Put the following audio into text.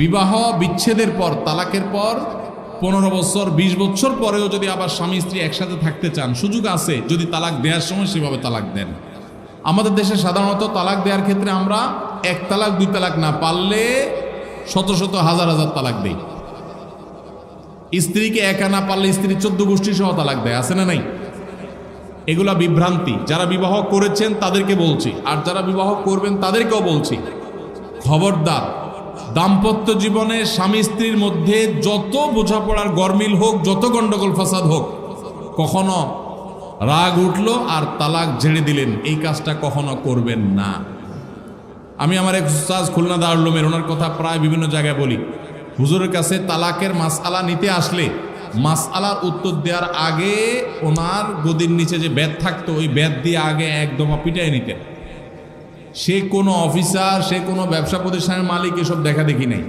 বিবাহ বিচ্ছেদের পর, তালাকের পর, পনেরো বছর, বিশ বছর পরেও যদি আবার স্বামী স্ত্রী একসাথে থাকতে চান, সুযোগ আছে যদি তালাক দেওয়ার সময় সেভাবে তালাক দেন। আমাদের দেশে সাধারণত তালাক দেওয়ার ক্ষেত্রে আমরা এক তালাক, দুই তালাক না পারলে শত শত, হাজার হাজার তালাক দেই। স্ত্রীকে একা না পারলে স্ত্রী চোদ্দ গোষ্ঠী সহ তালাক দেয়, আছে না নাই? এগুলা বিভ্রান্তি। যারা বিবাহ করেছেন তাদেরকে বলছি, আর যারা বিবাহ করবেন তাদেরকেও বলছি, খবরদার দাম্পত্য জীবনে স্বামী স্ত্রীর মধ্যে যত বোঝাপড়ার গরমিল হোক, যত গন্ডগোল ফাসাদ হোক, কখনো রাগ উঠল আর তালাক ঝেড়ে দিলেন। এই কাজটা কখনো করবেন না। আমি আমার এক উস্তাজ খুলনা দারুলমের ওনার কথা প্রায় বিভিন্ন জায়গায় বলি। হুজুরের কাছে তালাকের মাসআলা নিতে আসলে, মাসআলার উত্তর দেওয়ার আগে ওনার গদির নিচে যে ব্যাত থাকতো, ওই ব্যাত দিয়ে আগে একদম পিটাই নিতেন। সে কোনো অফিসার সে কোনো ব্যবসা প্রতিষ্ঠানের মালিক এসব দেখা দেখি নাই।